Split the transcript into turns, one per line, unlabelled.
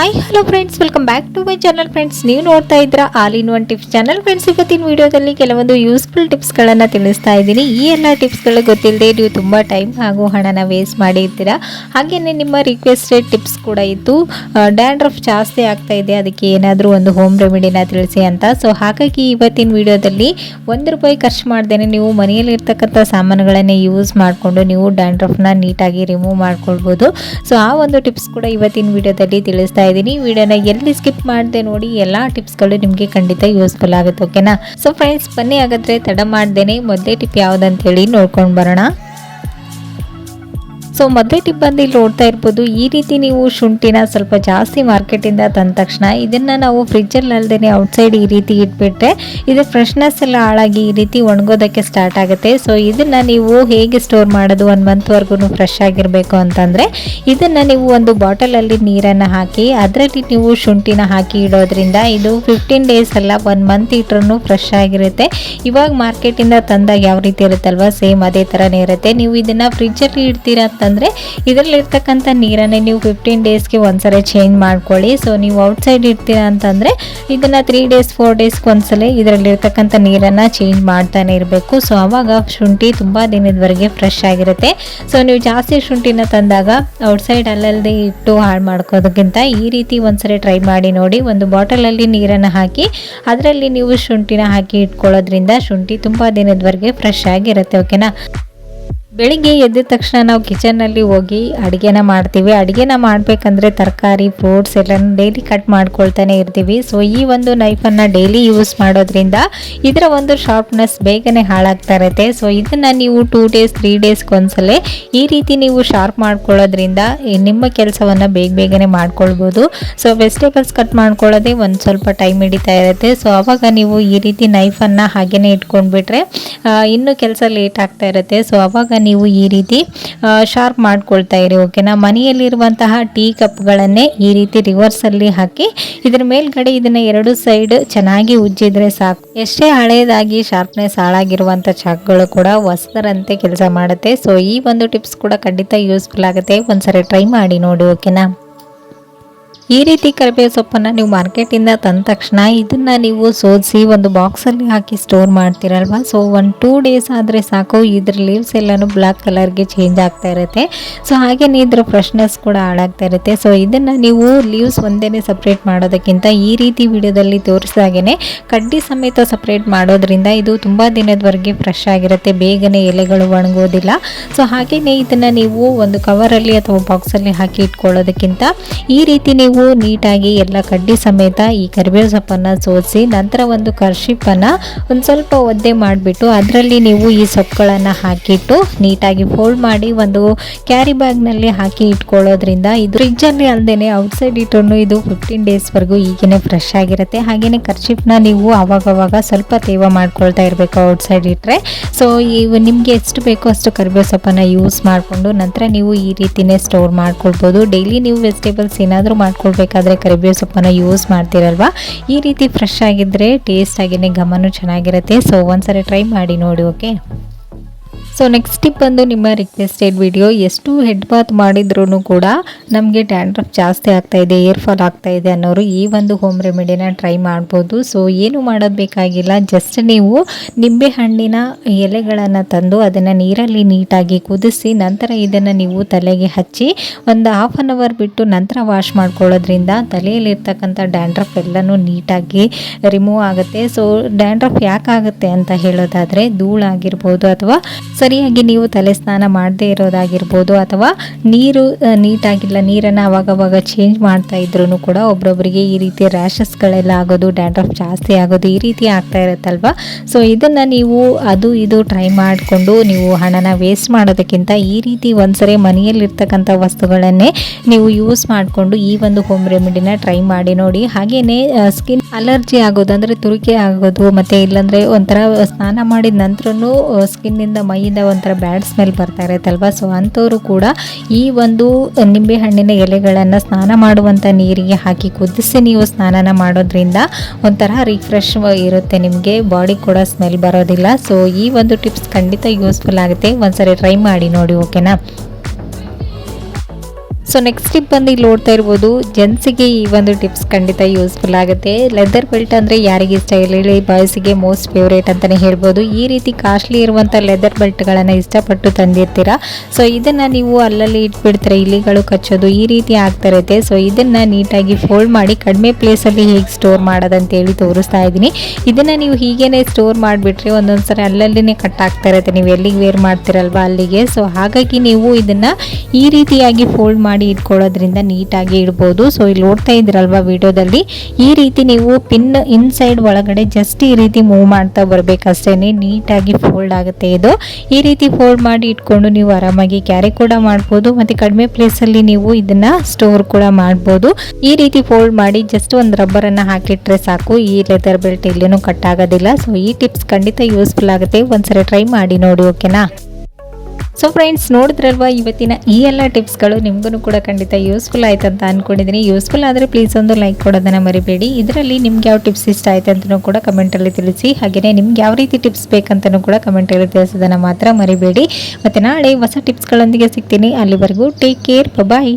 Hi hello friends welcome back to my channel friends ನೀವು ನೋಡ್ತಾ ಇದ್ರ all in one tips channel friends ಇವತ್ತಿನ ವಿಡಿಯೋದಲ್ಲಿ ಕೆಲವೊಂದು ಯೂಸ್ಫುಲ್ ಟಿಪ್ಸ್ಗಳನ್ನು ತಿಳಿಸ್ತಾ ಇದ್ದೀನಿ. ಈ ಎಲ್ಲ ಟಿಪ್ಸ್ಗಳು ಗೊತ್ತಿಲ್ಲದೆ ನೀವು ತುಂಬ ಟೈಮ್ ಹಾಗೂ ಹಣನ ವೇಸ್ಟ್ ಮಾಡಿರ್ತೀರಾ ಹಾಗೆಯೇ ನಿಮ್ಮ ರಿಕ್ವೆಸ್ಟೆಡ್ ಟಿಪ್ಸ್ ಕೂಡ ಇತ್ತು ಡ್ಯಾಂಡ್ರಫ್ ಜಾಸ್ತಿ ಆಗ್ತಾ ಇದೆ. ಅದಕ್ಕೆ ಏನಾದರೂ ಒಂದು ಹೋಮ್ ರೆಮಿಡಿನ ತಿಳಿಸಿ ಅಂತ. ಸೊ ಹಾಗಾಗಿ ಇವತ್ತಿನ ವಿಡಿಯೋದಲ್ಲಿ ಒಂದು ರೂಪಾಯಿ ಖರ್ಚು ಮಾಡ್ದೇನೆ ನೀವು ಮನೆಯಲ್ಲಿ ಇರ್ತಕ್ಕಂಥ ಸಾಮಾನುಗಳನ್ನೇ ಯೂಸ್ ಮಾಡಿಕೊಂಡು ನೀವು ಡ್ಯಾಂಡ್ರಫ್ನ ನೀಟಾಗಿ ರಿಮೂವ್ ಮಾಡ್ಕೊಳ್ಬೋದು. ಸೊ ಆ ಒಂದು ಟಿಪ್ಸ್ ಕೂಡ ಇವತ್ತಿನ ವಿಡಿಯೋದಲ್ಲಿ ತಿಳಿಸ್ತಾ ಇದ್ದೀನಿ. ವಿಡಿಯೋನ ಎಲ್ಲಿ ಸ್ಕಿಪ್ ಮಾಡದೆ ನೋಡಿ ಎಲ್ಲ ಟಿಪ್ಸ್ಗಳು ನಿಮಗೆ ಖಂಡಿತ ಯೂಸ್ಫುಲ್ ಆಗುತ್ತೆ ಓಕೆನಾ ಸೊ ಫ್ರೆಂಡ್ಸ್ ಬನ್ನಿ ಹಾಗಾದ್ರೆ ತಡ ಮಾಡ್ದೇನೆ. ಮೊದಲೇ ಟಿಪ್ ಯಾವುದಂತೇಳಿ ನೋಡ್ಕೊಂಡು ಬರೋಣ. ಸೊ ಮೊದಲೇ ಟಿಪ್ ನೋಡ್ತಾ ಇರ್ಬೋದು. ಈ ರೀತಿ ನೀವು ಶುಂಠಿನ ಸ್ವಲ್ಪ ಜಾಸ್ತಿ ಮಾರ್ಕೆಟಿಂದ ತಂದ ತಕ್ಷಣ ಇದನ್ನು ನಾವು ಫ್ರಿಜ್ಜಲ್ಲಿ ಅಲ್ಲದೆ ಔಟ್ಸೈಡ್ ಈ ರೀತಿ ಇಟ್ಬಿಟ್ರೆ ಇದು ಫ್ರೆಶ್ನೆಸ್ ಎಲ್ಲ ಹಾಳಾಗಿ ಈ ರೀತಿ ಒಣಗೋದಕ್ಕೆ ಸ್ಟಾರ್ಟ್ ಆಗುತ್ತೆ. ಸೊ ಇದನ್ನು ನೀವು ಹೇಗೆ ಸ್ಟೋರ್ ಮಾಡೋದು ಒಂದು ಮಂತ್ವರೆಗೂ ಫ್ರೆಶ್ ಆಗಿರಬೇಕು ಅಂತಂದರೆ ಇದನ್ನು ನೀವು ಒಂದು ಬಾಟಲಲ್ಲಿ ನೀರನ್ನು ಹಾಕಿ ಅದರಲ್ಲಿ ನೀವು ಶುಂಠಿನ ಹಾಕಿ ಇಡೋದ್ರಿಂದ ಇದು ಫಿಫ್ಟೀನ್ ಡೇಸ್ ಅಲ್ಲ ಒನ್ ಮಂತ್ ಇಟ್ರೂ ಫ್ರೆಶ್ ಆಗಿರುತ್ತೆ. ಇವಾಗ ಮಾರ್ಕೆಟಿಂದ ತಂದಾಗ ಯಾವ ರೀತಿ ಇರುತ್ತಲ್ವ? ಸೇಮ್ ಅದೇ ಥರನೇ ಇರುತ್ತೆ. ನೀವು ಇದನ್ನು ಫ್ರಿಜ್ಜಲ್ಲಿ ಇಡ್ತೀರಾ ಅಂತಂದರೆ ಇದರಲ್ಲಿರ್ತಕ್ಕಂಥ ನೀರನ್ನೇ ನೀವು ಫಿಫ್ಟೀನ್ ಡೇಸ್ಗೆ ಒಂದ್ಸರಿ ಚೇಂಜ್ ಮಾಡ್ಕೊಳ್ಳಿ. ಸೊ ನೀವು ಔಟ್ಸೈಡ್ ಇರ್ತೀರಾ ಅಂತಂದರೆ ಇದನ್ನು ತ್ರೀ ಡೇಸ್ ಫೋರ್ ಡೇಸ್ಗೆ ಒಂದ್ಸಲ ಇದರಲ್ಲಿರ್ತಕ್ಕಂಥ ನೀರನ್ನು ಚೇಂಜ್ ಮಾಡ್ತಾನೆ ಇರಬೇಕು. ಸೊ ಆವಾಗ ಶುಂಠಿ ತುಂಬ ದಿನದವರೆಗೆ ಫ್ರೆಶ್ ಆಗಿರುತ್ತೆ. ಸೊ ನೀವು ಜಾಸ್ತಿ ಶುಂಠಿನ ತಂದಾಗ ಔಟ್ಸೈಡ್ ಅಲ್ಲಲ್ಲದೆ ಇಟ್ಟು ಹಾಳು ಮಾಡ್ಕೋದಕ್ಕಿಂತ ಈ ರೀತಿ ಒಂದ್ಸರಿ ಟ್ರೈ ಮಾಡಿ ನೋಡಿ. ಒಂದು ಬಾಟಲಲ್ಲಿ ನೀರನ್ನು ಹಾಕಿ, ಅದರಲ್ಲಿ ನೀವು ಶುಂಠಿನ ಹಾಕಿ ಇಟ್ಕೊಳ್ಳೋದ್ರಿಂದ ಶುಂಠಿ ತುಂಬ ದಿನದವರೆಗೆ ಫ್ರೆಶ್ ಆಗಿರುತ್ತೆ ಓಕೆನಾ ಬೆಳಿಗ್ಗೆ ಎದ್ದ ತಕ್ಷಣ ನಾವು ಕಿಚನ್ನಲ್ಲಿ ಹೋಗಿ ಅಡುಗೆನ ಮಾಡ್ತೀವಿ. ಅಡುಗೆನ ಮಾಡಬೇಕಂದ್ರೆ ತರಕಾರಿ ಫ್ರೂಟ್ಸ್ ಎಲ್ಲ ಡೈಲಿ ಕಟ್ ಮಾಡ್ಕೊಳ್ತಾನೆ ಇರ್ತೀವಿ. ಸೊ ಈ ಒಂದು ನೈಫನ್ನು ಡೈಲಿ ಯೂಸ್ ಮಾಡೋದ್ರಿಂದ ಇದರ ಒಂದು ಶಾರ್ಪ್ನೆಸ್ ಬೇಗನೆ ಹಾಳಾಗ್ತಾ ಇರುತ್ತೆ. ಸೊ ಇದನ್ನು ನೀವು ಟೂ ಡೇಸ್ ತ್ರೀ ಡೇಸ್ಗೆ ಒಂದ್ಸಲ ಈ ರೀತಿ ನೀವು ಶಾರ್ಪ್ ಮಾಡ್ಕೊಳ್ಳೋದ್ರಿಂದ ನಿಮ್ಮ ಕೆಲಸವನ್ನು ಬೇಗ ಬೇಗನೆ ಮಾಡ್ಕೊಳ್ಬೋದು. ಸೊ ವೆಜಿಟೇಬಲ್ಸ್ ಕಟ್ ಮಾಡ್ಕೊಳ್ಳೋದೇ ಒಂದು ಸ್ವಲ್ಪ ಟೈಮ್ ಹಿಡಿತಾ ಇರುತ್ತೆ. ಸೊ ಆವಾಗ ನೀವು ಈ ರೀತಿ ನೈಫನ್ನು ಹಾಗೇನೆ ಇಟ್ಕೊಂಡ್ಬಿಟ್ರೆ ಇನ್ನೂ ಕೆಲಸ ಲೇಟ್ ಆಗ್ತಾ ಇರುತ್ತೆ. ಸೊ ಅವಾಗ ನೀವು ಈ ರೀತಿ ಶಾರ್ಪ್ ಮಾಡ್ಕೊಳ್ತಾ ಇರಿ ಓಕೆನಾ ಮನೆಯಲ್ಲಿರುವಂತಹ ಟೀ ಕಪ್ಗಳನ್ನೇ ಈ ರೀತಿ ರಿವರ್ಸಲ್ಲಿ ಹಾಕಿ, ಇದ್ರ ಮೇಲ್ಗಡೆ ಇದನ್ನ ಎರಡು ಸೈಡ್ ಚೆನ್ನಾಗಿ ಉಜ್ಜಿದ್ರೆ ಸಾಕು. ಎಷ್ಟೇ ಹಳೆಯದಾಗಿ ಶಾರ್ಪ್ನೆಸ್ ಹಾಳಾಗಿರುವಂಥ ಚಾಕ್ಗಳು ಕೂಡ ಹೊಸದರಂತೆ ಕೆಲಸ ಮಾಡುತ್ತೆ. ಸೊ ಈ ಒಂದು ಟಿಪ್ಸ್ ಕೂಡ ಖಂಡಿತ ಯೂಸ್ಫುಲ್ ಆಗುತ್ತೆ. ಒಂದ್ಸರಿ ಟ್ರೈ ಮಾಡಿ ನೋಡಿ ಓಕೆನಾ ಈ ರೀತಿ ಕರಿಬೇವು ಸೊಪ್ಪನ್ನು ನೀವು ಮಾರ್ಕೆಟಿಂದ ತಂದ ತಕ್ಷಣ ಇದನ್ನು ನೀವು ಸೋದಿಸಿ ಒಂದು ಬಾಕ್ಸಲ್ಲಿ ಹಾಕಿ ಸ್ಟೋರ್ ಮಾಡ್ತೀರಲ್ವ? ಸೊ ಒಂದು ಟೂ ಡೇಸ್ ಆದರೆ ಸಾಕು. ಇದ್ರ ಲೀವ್ಸ್ ಎಲ್ಲನೂ ಬ್ಲ್ಯಾಕ್ ಕಲರ್ಗೆ ಚೇಂಜ್ ಆಗ್ತಾ ಇರುತ್ತೆ. ಸೊ ಹಾಗೆಯೇ ಇದ್ರ ಫ್ರೆಶ್ನೆಸ್ ಕೂಡ ಹಾಳಾಗ್ತಾ ಇರುತ್ತೆ. ಸೊ ಇದನ್ನು ನೀವು ಲೀವ್ಸ್ ಒಂದೇ ಸಪ್ರೇಟ್ ಮಾಡೋದಕ್ಕಿಂತ ಈ ರೀತಿ ವಿಡಿಯೋದಲ್ಲಿ ತೋರಿಸಿದಾಗೇ ಕಡ್ಡಿ ಸಮೇತ ಸಪ್ರೇಟ್ ಮಾಡೋದ್ರಿಂದ ಇದು ತುಂಬ ದಿನದವರೆಗೆ ಫ್ರೆಶ್ ಆಗಿರುತ್ತೆ. ಬೇಗನೆ ಎಲೆಗಳು ಒಣಗೋದಿಲ್ಲ. ಸೊ ಹಾಗೆಯೇ ಇದನ್ನು ನೀವು ಒಂದು ಕವರಲ್ಲಿ ಅಥವಾ ಬಾಕ್ಸಲ್ಲಿ ಹಾಕಿ ಇಟ್ಕೊಳ್ಳೋದಕ್ಕಿಂತ ಈ ರೀತಿ ನೀವು ನೀಟಾಗಿ ಎಲ್ಲ ಕಡ್ಡಿ ಸಮೇತ ಈ ಕರಿಬೇವು ಸೊಪ್ಪನ್ನು ಸೋಸಿ ನಂತರ ಒಂದು ಕರ್ಶಿಪ್ಪನ್ನು ಒಂದು ಸ್ವಲ್ಪ ಒದ್ದೆ ಮಾಡಿಬಿಟ್ಟು ಅದರಲ್ಲಿ ನೀವು ಈ ಸೊಪ್ಪುಗಳನ್ನು ಹಾಕಿಟ್ಟು ನೀಟಾಗಿ ಫೋಲ್ಡ್ ಮಾಡಿ ಒಂದು ಕ್ಯಾರಿ ಬ್ಯಾಗ್ನಲ್ಲಿ ಹಾಕಿ ಇಟ್ಕೊಳ್ಳೋದ್ರಿಂದ ಇದು ಫ್ರಿಜ್ಜಲ್ಲಿ ಅಲ್ಲದೆ ಔಟ್ಸೈಡ್ ಇಟ್ಟು ಇದು ಫಿಫ್ಟೀನ್ ಡೇಸ್ವರೆಗೂ ಈಗೇನೆ ಫ್ರೆಶ್ ಆಗಿರುತ್ತೆ. ಹಾಗೆಯೇ ಕರ್ಶಿಪ್ನ ನೀವು ಅವಾಗವಾಗ ಸ್ವಲ್ಪ ತೇವ ಮಾಡ್ಕೊಳ್ತಾ ಇರಬೇಕು ಔಟ್ಸೈಡ್ ಇಟ್ಟರೆ ಸೊ ಇವು ನಿಮಗೆ ಎಷ್ಟು ಬೇಕೋ ಅಷ್ಟು ಕರಿಬೇವು ಸೊಪ್ಪನ್ನು ಯೂಸ್ ಮಾಡಿಕೊಂಡು ನಂತರ ನೀವು ಈ ರೀತಿಯೇ ಸ್ಟೋರ್ ಮಾಡ್ಕೊಳ್ಬೋದು. ಡೈಲಿ ನೀವು ವೆಜಿಟೇಬಲ್ಸ್ ಏನಾದರೂ ಮಾಡ್ಕೊಳ್ಬೇಕಾದ್ರೆ ಕರಿಬೇವು ಸೊಪ್ಪನ್ನ ಯೂಸ್ ಮಾಡ್ತೀರಲ್ವಾ? ಈ ರೀತಿ ಫ್ರೆಶ್ ಆಗಿದ್ದರೆ ಟೇಸ್ಟ್ ಆಗಿನೇ ಘಮನು ಚೆನ್ನಾಗಿರುತ್ತೆ. ಸೊ ಒಂದ್ಸರಿ ಟ್ರೈ ಮಾಡಿ ನೋಡಿ ಓಕೆ ಸೊ ನೆಕ್ಸ್ಟ್ ಟಿಪ್ ಬಂದು ನಿಮ್ಮ ರಿಕ್ವೆಸ್ಟೆಡ್ ವಿಡಿಯೋ ಎಷ್ಟು ಹೆಡ್ ಬಾತ್ ಮಾಡಿದ್ರೂ ಕೂಡ ನಮಗೆ ಡ್ಯಾಂಡ್ರಫ್ ಜಾಸ್ತಿ ಆಗ್ತಾ ಇದೆ ಏರ್ ಫಾಲ್ ಆಗ್ತಾ ಇದೆ ಅನ್ನೋರು ಈ ಒಂದು ಹೋಮ್ ರೆಮಿಡಿನ ಟ್ರೈ ಮಾಡ್ಬೋದು. ಸೊ ಏನು ಮಾಡೋದು ಬೇಕಾಗಿಲ್ಲ ಜಸ್ಟ್ ನೀವು ನಿಂಬೆ ಹಣ್ಣಿನ ಎಲೆಗಳನ್ನು ತಂದು ಅದನ್ನು ನೀರಲ್ಲಿ ನೀಟಾಗಿ ಕುದಿಸಿ ನಂತರ ಇದನ್ನು ನೀವು ತಲೆಗೆ ಹಚ್ಚಿ ಒಂದು ಹಾಫ್ ಆನ್ ಅವರ್ ಬಿಟ್ಟು ನಂತರ ವಾಶ್ ಮಾಡ್ಕೊಳ್ಳೋದ್ರಿಂದ ತಲೆಯಲ್ಲಿರ್ತಕ್ಕಂಥ ಡ್ಯಾಂಡ್ರಫ್ ಎಲ್ಲನೂ ನೀಟಾಗಿ ರಿಮೂವ್ ಆಗುತ್ತೆ. ಸೊ ಡ್ಯಾಂಡ್ರಫ್ ಯಾಕಾಗುತ್ತೆ ಅಂತ ಹೇಳೋದಾದರೆ ಧೂಳಾಗಿರ್ಬೋದು ಅಥವಾ ಸರಿಯಾಗಿ ನೀವು ತಲೆ ಸ್ನಾನ ಮಾಡದೇ ಇರೋದಾಗಿರ್ಬೋದು ಅಥವಾ ನೀರು ನೀಟಾಗಿಲ್ಲ, ನೀರನ್ನು ಅವಾಗವಾಗ ಚೇಂಜ್ ಮಾಡ್ತಾ ಇದ್ರೂ ಕೂಡ ಒಬ್ಬೊಬ್ಬರಿಗೆ ಈ ರೀತಿ ರ್ಯಾಷಸ್ಗಳೆಲ್ಲ ಆಗೋದು ಡ್ಯಾಂಡ್ರಫ್ ಜಾಸ್ತಿ ಆಗೋದು ಈ ರೀತಿ ಆಗ್ತಾ ಇರುತ್ತಲ್ವ? ಸೊ ಇದನ್ನು ನೀವು ಅದು ಇದು ಟ್ರೈ ಮಾಡಿಕೊಂಡು ನೀವು ಹಣನ ವೇಸ್ಟ್ ಮಾಡೋದಕ್ಕಿಂತ ಈ ರೀತಿ ಒಂದ್ಸರಿ ಮನೆಯಲ್ಲಿರ್ತಕ್ಕಂಥ ವಸ್ತುಗಳನ್ನೇ ನೀವು ಯೂಸ್ ಮಾಡಿಕೊಂಡು ಈ ಒಂದು ಹೋಮ್ ರೆಮಿಡಿನ ಟ್ರೈ ಮಾಡಿ ನೋಡಿ. ಹಾಗೆಯೇ ಸ್ಕಿನ್ ಅಲರ್ಜಿ ಆಗೋದು ಅಂದರೆ ತುರಿಕೆ ಆಗೋದು, ಮತ್ತು ಇಲ್ಲಾಂದರೆ ಒಂಥರ ಸ್ನಾನ ಮಾಡಿದ ನಂತರನೂ ಸ್ಕಿನ್ನಿಂದ ಮೈಯಿಂದ ಒಂಥರ ಬ್ಯಾಡ್ ಸ್ಮೆಲ್ ಬರ್ತಾ ಇರುತ್ತಲ್ವ ಸೊ ಅಂಥವರು ಕೂಡ ಈ ಒಂದು ನಿಂಬೆ ಹಣ್ಣಿನ ಎಲೆಗಳನ್ನು ಸ್ನಾನ ಮಾಡುವಂಥ ನೀರಿಗೆ ಹಾಕಿ ಕುದಿಸಿ ನೀವು ಸ್ನಾನನ ಮಾಡೋದ್ರಿಂದ ಒಂಥರ ರಿಫ್ರೆಶ್ ಇರುತ್ತೆ ನಿಮಗೆ ಬಾಡಿ ಕೂಡ ಸ್ಮೆಲ್ ಬರೋದಿಲ್ಲ. ಸೊ ಈ ಒಂದು ಟಿಪ್ಸ್ ಖಂಡಿತ ಯೂಸ್ಫುಲ್ ಆಗುತ್ತೆ. ಒಂದ್ಸರಿ ಟ್ರೈ ಮಾಡಿ ನೋಡಿ ಓಕೆನಾ ಸೊ ನೆಕ್ಸ್ಟ್ ಟಿಪ್ ಬಂದು ಇಲ್ಲಿ ನೋಡ್ತಾ ಇರ್ಬೋದು ಜೆಂಟ್ಸಿಗೆ ಈ ಒಂದು ಟಿಪ್ಸ್ ಖಂಡಿತ ಯೂಸ್ಫುಲ್ ಆಗುತ್ತೆ. ಲೆದರ್ ಬೆಲ್ಟ್ ಅಂದರೆ ಯಾರಿಗೆ ಇಷ್ಟ ಇಲ್ಲ ಹೇಳಿ ಬಾಯ್ಸಿಗೆ ಮೋಸ್ಟ್ ಫೇವ್ರೇಟ್ ಅಂತಲೇ ಹೇಳ್ಬೋದು. ಈ ರೀತಿ ಕಾಸ್ಟ್ಲಿ ಇರುವಂಥ ಲೆದರ್ ಬೆಲ್ಟ್ಗಳನ್ನು ಇಷ್ಟಪಟ್ಟು ತಂದಿರ್ತೀರಾ? ಸೊ ಇದನ್ನು ನೀವು ಅಲ್ಲಲ್ಲಿ ಇಟ್ಬಿಡ್ತೀರ? ಇಲಿಗಳು ಕಚ್ಚೋದು ಈ ರೀತಿ ಆಗ್ತಾ ಇರುತ್ತೆ. ಸೊ ಇದನ್ನು ನೀಟಾಗಿ ಫೋಲ್ಡ್ ಮಾಡಿ ಕಡಿಮೆ ಪ್ಲೇಸಲ್ಲಿ ಹೇಗೆ ಸ್ಟೋರ್ ಮಾಡೋದಂತೇಳಿ ತೋರಿಸ್ತಾ ಇದ್ದೀನಿ. ಇದನ್ನು ನೀವು ಹೀಗೇನೆ ಸ್ಟೋರ್ ಮಾಡಿಬಿಟ್ರೆ ಒಂದೊಂದು ಸರಿ ಅಲ್ಲಲ್ಲಿನೇ ಕಟ್ ಆಗ್ತಾ ಇರುತ್ತೆ. ನೀವು ಎಲ್ಲಿಗೆ ವೇರ್ ಮಾಡ್ತೀರಲ್ವಾ ಅಲ್ಲಿಗೆ? ಸೊ ಹಾಗಾಗಿ ನೀವು ಇದನ್ನು ಈ ರೀತಿಯಾಗಿ ಫೋಲ್ಡ್ ಮಾಡಿ ಇಟ್ಕೊಳ್ಳೋದ್ರಿಂದ ನೀಟಾಗಿ ಇಡ್ಬೋದು. ಸೊ ಇಲ್ಲಿ ನೋಡ್ತಾ ಇದ್ರಲ್ವ ವಿಡಿಯೋದಲ್ಲಿ? ಈ ರೀತಿ ನೀವು ಪಿನ್ ಇನ್ಸೈಡ್ ಒಳಗಡೆ ಜಸ್ಟ್ ಈ ರೀತಿ ಮೂವ್ ಮಾಡ್ತಾ ಬರಬೇಕಷ್ಟೇ ನೀಟಾಗಿ ಫೋಲ್ಡ್ ಆಗುತ್ತೆ ಇದು. ಈ ರೀತಿ ಫೋಲ್ಡ್ ಮಾಡಿ ಇಟ್ಕೊಂಡು ನೀವು ಆರಾಮಾಗಿ ಕ್ಯಾರಿ ಕೂಡ ಮಾಡ್ಬೋದು. ಮತ್ತು ಕಡಿಮೆ ಪ್ಲೇಸಲ್ಲಿ ನೀವು ಇದನ್ನು ಸ್ಟೋರ್ ಕೂಡ ಮಾಡ್ಬೋದು. ಈ ರೀತಿ ಫೋಲ್ಡ್ ಮಾಡಿ ಜಸ್ಟ್ ಒಂದು ರಬ್ಬರನ್ನು ಹಾಕಿಟ್ರೆ ಸಾಕು. ಈ ಲೆದರ್ ಬೆಲ್ಟ್ ಇಲ್ಲೇನೂ ಕಟ್ ಆಗೋದಿಲ್ಲ. ಸೊ ಈ ಟಿಪ್ಸ್ ಖಂಡಿತ ಯೂಸ್ಫುಲ್ ಆಗುತ್ತೆ. ಒಂದ್ಸರಿ ಟ್ರೈ ಮಾಡಿ ನೋಡಿ ಓಕೆನಾ ಸೊ ಫ್ರೆಂಡ್ಸ್ ನೋಡಿದ್ರಲ್ವಾ ಇವತ್ತಿನ ಈ ಎಲ್ಲ ಟಿಪ್ಸ್ಗಳು? ನಿಮಗೂ ಕೂಡ ಖಂಡಿತ ಯೂಸ್ಫುಲ್ ಆಯ್ತು ಅಂತ ಅಂದ್ಕೊಂಡಿದ್ದೀನಿ ಯೂಸ್ಫುಲ್ ಆದರೆ ಪ್ಲೀಸ್ ಒಂದು ಲೈಕ್ ಕೊಡೋದನ್ನು ಮರಿಬೇಡಿ. ಇದರಲ್ಲಿ ನಿಮ್ಗೆ ಯಾವ ಟಿಪ್ಸ್ ಇಷ್ಟ ಆಯ್ತು ಅಂತಲೂ ಕೂಡ ಕಮೆಂಟಲ್ಲಿ ತಿಳಿಸಿ. ಹಾಗೆಯೇ ನಿಮ್ಗೆ ಯಾವ ರೀತಿ ಟಿಪ್ಸ್ ಬೇಕಂತಲೂ ಕೂಡ ಕಮೆಂಟಲ್ಲಿ ತಿಳಿಸೋದನ್ನು ಮಾತ್ರ ಮರಿಬೇಡಿ. ಮತ್ತು ನಾಳೆ ಹೊಸ ಟಿಪ್ಸ್ಗಳೊಂದಿಗೆ ಸಿಗ್ತೀನಿ. ಅಲ್ಲಿವರೆಗೂ ಟೇಕ್ ಕೇರ್ ಬಾಯ್